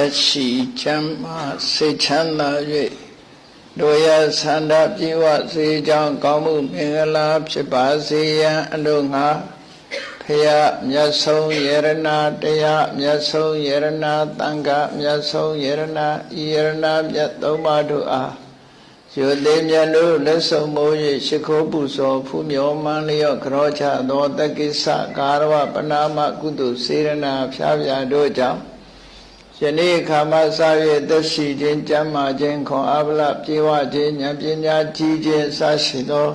သက်ရှိချမ်းသာစိတ်ချမ်းသာ၍တို့ရဆန္ဒပြေဝစေကြောင်းကောင်းမှုမင်္ဂလာဖြစ်ပါစေရန်အလို့ငါဖရာမြတ်ဆုံးယရနာတရားမြတ်ဆုံးယရနာတန်ခါမြတ်ဆုံးယရနာဤယရနာမြတ်သုံးပါးတို့အားယောသေးမြတ်တို့လက်ဆုံးမိုး၍ရှိခိုးပူဇော်ဖူးမြော်မှန်လျော့ကြောချသောတက္ကိစ္စကာရဝပနာမကုသိုလ်စေရနာဖြားပြတို့ကြောင့် ယနေ့ခါမှစ၍သက်ရှိခြင်းကြမ်းမာခြင်းခွန်အားဗလပြေဝခြင်းဉာဏ်ပညာကြီးခြင်းအစရှိသော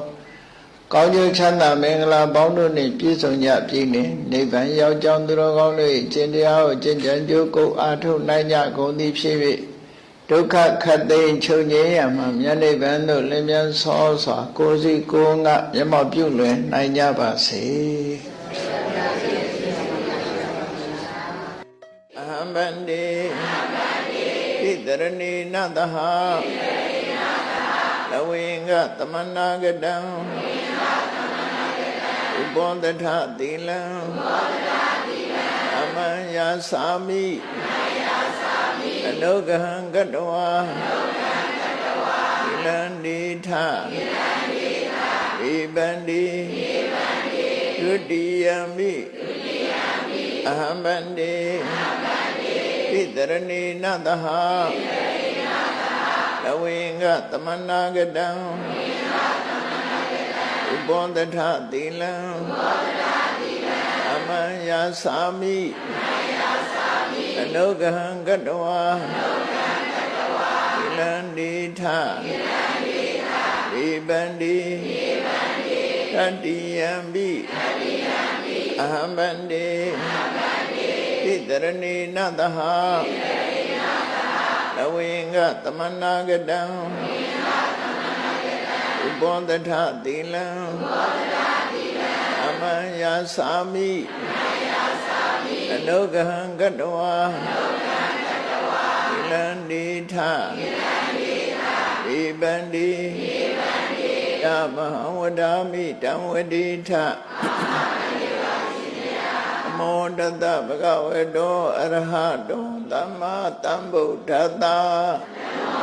ကောင်းကျိုးချမ်းသာမင်္ဂလာပေါင်းတို့နှင့်ပြည့်စုံကြပြီနှင့်နိဗ္ဗာန်ရောက်ကြောင်းသူတော်ကောင်းတို့၏ကျင့်တရားကိုကျင့်ကြံကြိုးကုပ်အားထုတ်နိုင်ကြကုန်သည်ဖြစ်၍ဒုက္ခခတ်သိမ်းချုပ်ငြိမ်းရမှမြတ်နိဗ္ဗာန်သို့လင်းမြန်ဆောစွာကိုယ်စီကိုယ်ငါမျက်မှောက်ပြုလွယ်နိုင်ကြပါစေအ ဟံဗန္တိဣတရဏီနတဟလဝိင်္ဂသမနာကတံဥပောတထသီလံအမံယာသာမိအနုဂဟံကတဝါသီလံဒီထဧဗန္တိဒုတိယမိအဟံဗန္တိ ဣတရဏီနတဟလဝိင်္ဂသမနာကတံဥပောတထသီလံအမံယာသာမိအနုဂဟံကတဝါသီလံဒီထဧဗန္တိတတိယံပိအဟံဗန္တိဣ တရဏီနတဟလဝိင်္ဂသမနာကတံဥပောတထသီလံအမံယာသာမိအနုဂဟံကတဝါသီလံဒီထဧဗန္တိဓမ္မံဝဒာမိတံဝတိထ မောတတဗကဝေတောအရဟတောသမ္မာသမ္ဗုဒ္ဓတ္တဘု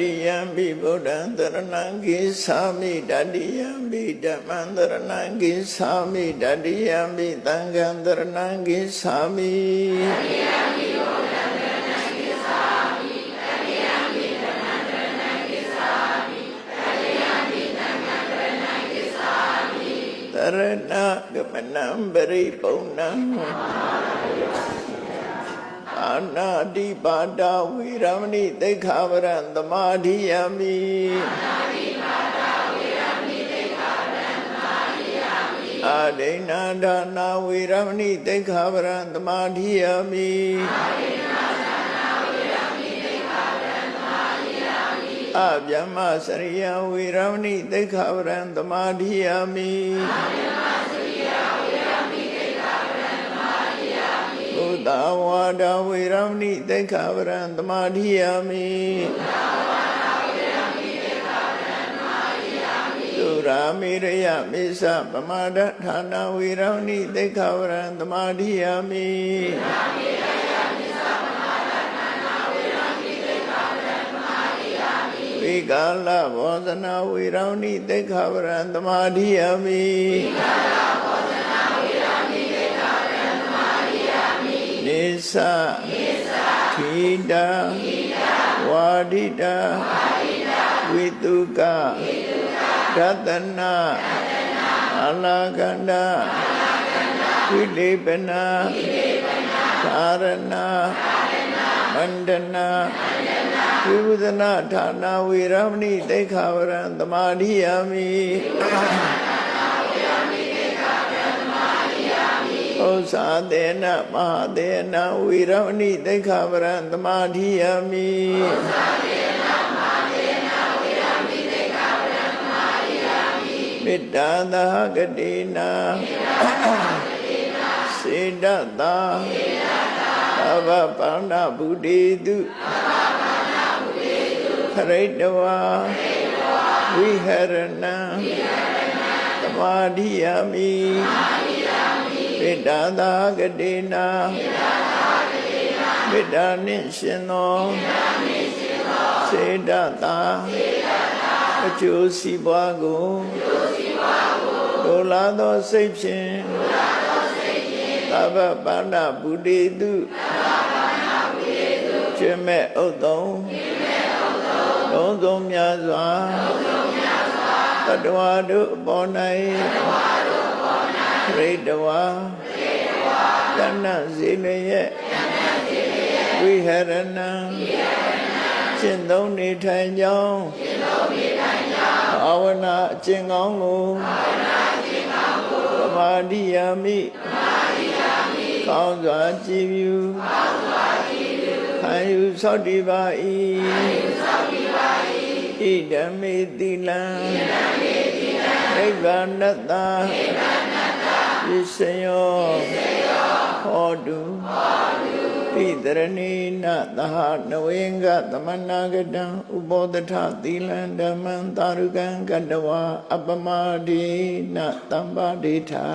တိယံပိဗုဒ္ဓံတရဏံကိသာမိတတိယံပိဓမ္မံတရဏံကိသာမိတတိယံပိသံဃံတရဏံကိသာမိတရဏကမနံပရိပုံဏံအာ နာတိပါဒဝိရမဏိသိက္ခာပရံသမာဓိယမိအာဒိဏဒါနာဝိရမဏိသိက္ခာပရံသမာဓိယမိအဗျမစရိယဝိရမဏိသိက္ခာပရံသမာဓိယမိဘုဒ္ဓဝါဒဝေရမဏိသိက္ခာပရံသမာဓိယမိသုရာမေရယမေသပမာဒဌာနဝေရမဏိသိက္ခာပရံသမာဓိယမိဝိကာလဘောဇနာဝေရမဏိသိက္ခာပရံသမာဓိယမိနေသခိ တာဝါဒိတာဝိတုကရတနာအလာကန္ဒဝိလေပနာသာရဏမန္တနာဝိဝုဒနာဌာနာဝေရမဏိတိခါဝရံသမာဓိယာမိ ဩဇာတေနမဟာတေနဝေရမဏိတိခါဝရံသမာဓိယာမိမေတ္တာသာဂတိနာစေတသာသဗ္ဗပါဏဗုဒ္ဓေတုခရိတဝါဝိဟရဏံသမာဓိယာမိမေ တ္တာသာဂတိနာမေတ္တာနှင့်ရှင်သောစေတသာအကျိုးစီးပွားကိုဒုလာသောစိတ်ဖြင့်သဗ္ဗပါဏဗုဒ္ဓေတုကျင့်မဲ့ဥဒ္တုံလုံးစုံများစွာတတဝါတို့အပေါ်၌ရိတဝါ တဏ္ဏဇေလရဲ့ဝိဟရဏံကျင့်သုံးနေထိုင်ကြောင်းဘာဝနာအကျင့်ကောင်းကိုသမာဓိယာမိကောင်းစွာကြည်ပြုခံယူသောက်တည်ပါ၏ဣဒံမေတိလံနိဗ္ဗာနတ္တ ပစ္စယောဟောတုပိတရဏိနသဟနဝေင္ကသမနာကတံဥပောတထသီလံဓမ္မံတာရုကံကတဝါအပမဒိနတမ္ပါဒိဋ္ဌာ